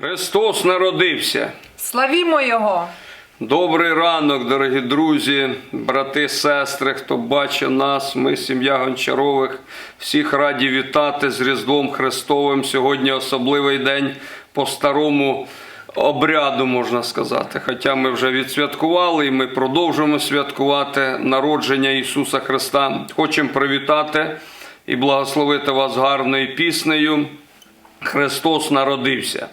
Христос народився. Славімо Його! Добрий ранок, дорогі друзі, брати, сестри, хто бачить нас, ми, сім'я Гончарових, всіх раді вітати з Різдвом Христовим. Сьогодні особливий день по старому обряду, можна сказати. Хоча ми вже відсвяткували і ми продовжуємо святкувати народження Ісуса Христа. Хочемо привітати і благословити вас гарною піснею. Христос народився.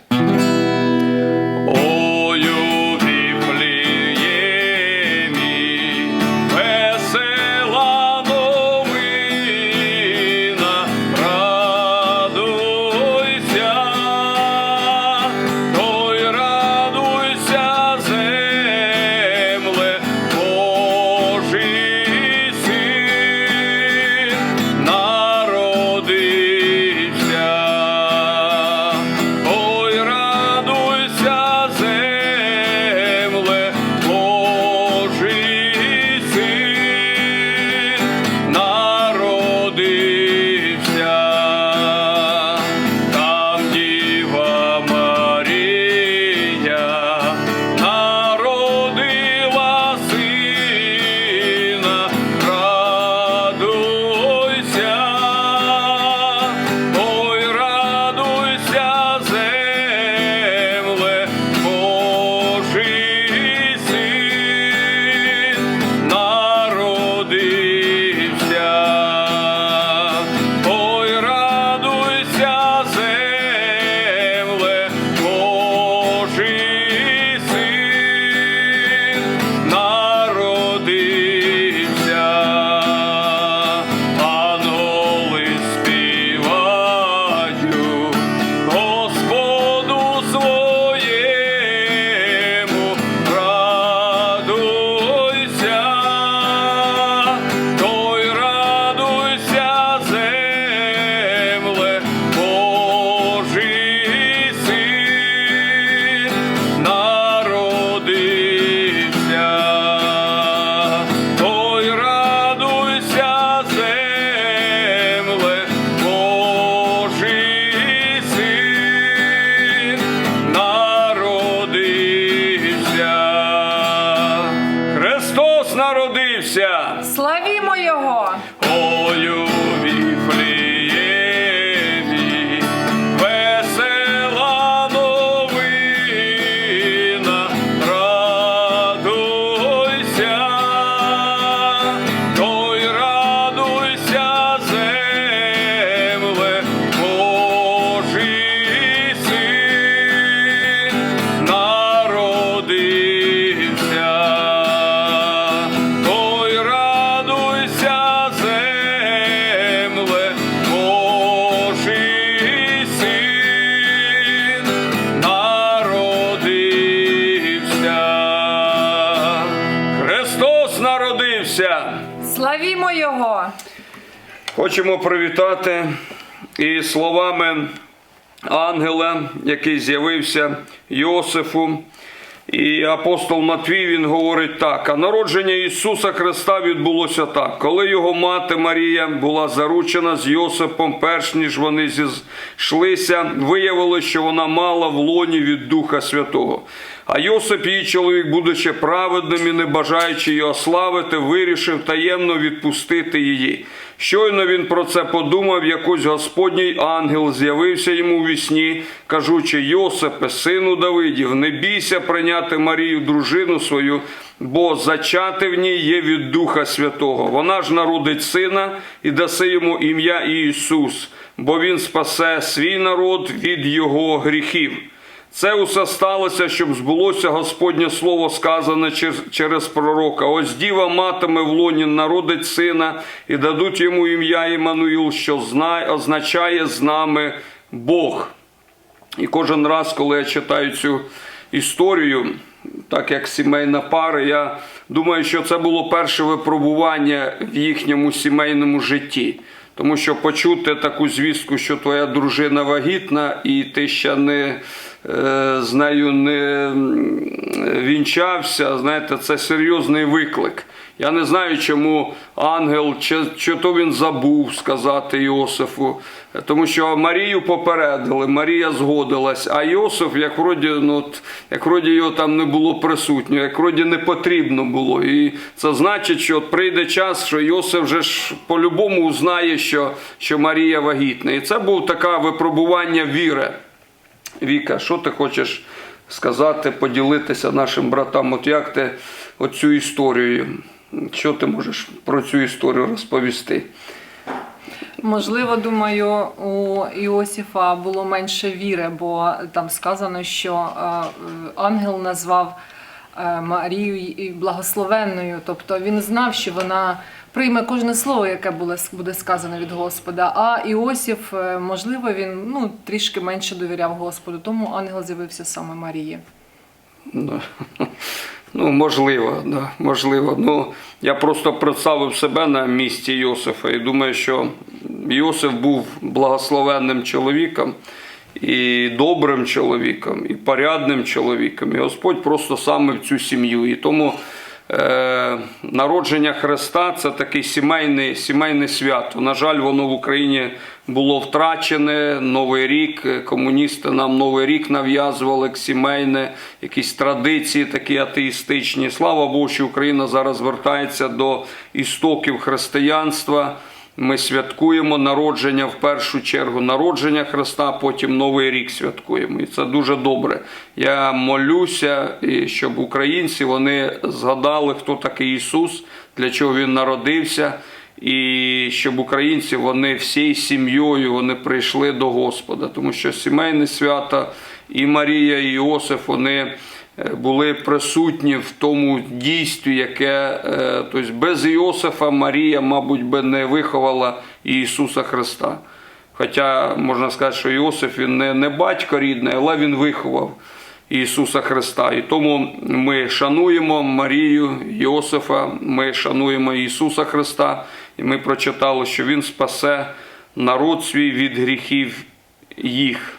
Його! Хочемо привітати і словами ангела, який з'явився Йосифу. І апостол Матвій він говорить так: а народження Ісуса Христа відбулося так, коли його мати Марія була заручена з Йосипом, перш ніж вони зійшлися, виявилося, що вона мала в лоні від Духа Святого. А Йосип, її чоловік, будучи праведним і не бажаючи її ославити, вирішив таємно відпустити її. Щойно він про це подумав, якось Господній ангел з'явився йому у вісні, кажучи: Йосипе, сину Давидів, не бійся прийняти Марію, дружину свою, бо зачати в ній є від Духа Святого. Вона ж народить сина і даси йому ім'я Ісус, бо він спасе свій народ від його гріхів. Це усе сталося, щоб збулося Господнє слово, сказане через пророка. Ось діва матиме в лоні, народить сина, і дадуть йому ім'я Іммануїл, що означає з нами Бог. І кожен раз, коли я читаю цю історію, так як сімейна пара, я думаю, що це було перше випробування в їхньому сімейному житті. Тому що почути таку звістку, що твоя дружина вагітна, і ти ще не з нею не вінчався, знаєте, це серйозний виклик. Я не знаю, чому ангел, чи, чи то він забув сказати Йосифу, тому що Марію попередили, Марія згодилась, а Йосиф, як вроді, ну, от, як вроді його там не було присутньо, як вроді не потрібно було. І це значить, що от прийде час, що Йосиф вже ж по-любому узнає, що, що Марія вагітна. І це був таке випробування віри. Віка, що ти хочеш сказати, поділитися нашим братам? От як ти оцю історію? Що ти можеш про цю історію розповісти? Можливо, думаю, у Іосифа було менше віри, бо там сказано, що е, ангел назвав е, Марію благословенною. Тобто він знав, що вона прийме кожне слово, яке було- буде сказано від Господа. А Іосиф, е, можливо, він ну, трішки менше довіряв Господу, тому ангел з'явився саме Марії. Ну, ну можливо, да, можливо. Ну, я просто представив себе на місці Йосифа і думаю, що Йосиф був благословенним чоловіком і добрим чоловіком, і порядним чоловіком. І Господь просто саме в цю сім'ю. І тому народження Христа це таке сімейне, сімейне свято. На жаль, воно в Україні було втрачене. Новий рік. е, Комуністи нам Новий рік нав'язували сімейне, якісь традиції такі атеїстичні. Слава Богу, що Україна зараз вертається до істоків християнства. Ми святкуємо народження в першу чергу народження Христа, потім Новий рік святкуємо. І це дуже добре. Я молюся, щоб українці вони згадали, хто такий Ісус, для чого Він народився, і щоб українці вони всією сім'єю вони прийшли до Господа, тому що сімейне свято і Марія, і Іосиф вони були присутні в тому дійстві, яке е, тобто без Іосифа Марія, мабуть, би не виховала Ісуса Христа. Хоча можна сказати, що Іосиф він не, не батько рідний, але він виховав Ісуса Христа. І тому ми шануємо Марію, Йосифа, ми шануємо Ісуса Христа, і ми прочитали, що Він спасе народ свій від гріхів їх.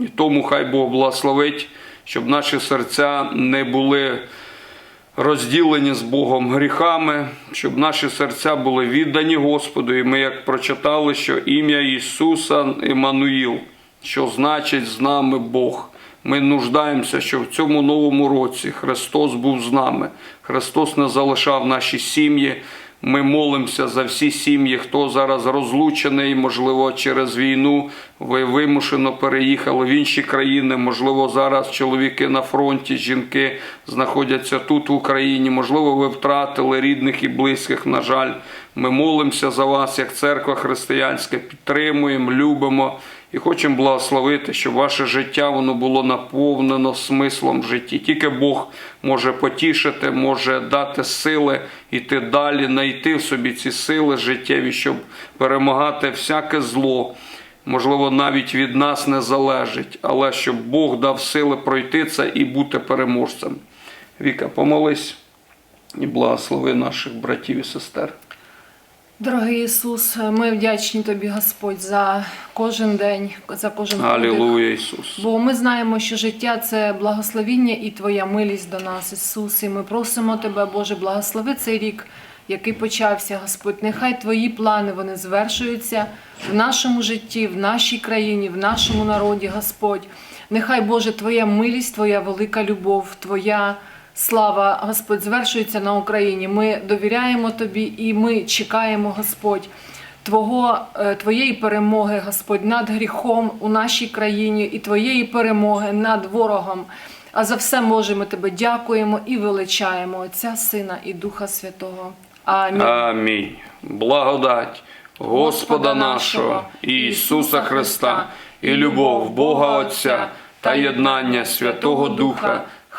І тому хай Бог благословить, щоб наші серця не були розділені з Богом гріхами, щоб наші серця були віддані Господу. І ми, як прочитали, що ім'я Ісуса Іммануїл, що значить з нами Бог. Ми нуждаємося, що в цьому новому році Христос був з нами. Христос не залишав наші сім'ї. Ми молимося за всі сім'ї, хто зараз розлучений, можливо, через війну ви вимушено переїхали в інші країни. Можливо, зараз чоловіки на фронті, жінки знаходяться тут в Україні. Можливо, ви втратили рідних і близьких. На жаль, ми молимося за вас, як церква християнська, підтримуємо, любимо і хочемо благословити, щоб ваше життя воно було наповнено смислом в житті. Тільки Бог може потішити, може дати сили йти далі, знайти в собі ці сили життєві, щоб перемагати всяке зло. Можливо, навіть від нас не залежить, але щоб Бог дав сили пройти це і бути переможцем. Віка, помолись і благослови наших братів і сестер. Дорогий Ісус, ми вдячні Тобі, Господь, за кожен день, за кожен. Алілуя, Ісус. Бо ми знаємо, що життя це благословіння і Твоя милість до нас, Ісус. І ми просимо Тебе, Боже, благослови цей рік, який почався, Господь. Нехай Твої плани вони звершуються в нашому житті, в нашій країні, в нашому народі, Господь. Нехай, Боже, Твоя милість, Твоя велика любов, Твоя. Слава, Господь, звершується на Україні. Ми довіряємо Тобі і ми чекаємо, Господь, Твого, е, Твоєї перемоги, Господь, над гріхом у нашій країні і Твоєї перемоги над ворогом. А за все можемо Тебе дякуємо і величаємо Отця, Сина і Духа Святого. Амінь. Амінь. Благодать Господа нашого Ісуса Христа і любов Бога Отця та єднання Святого Духа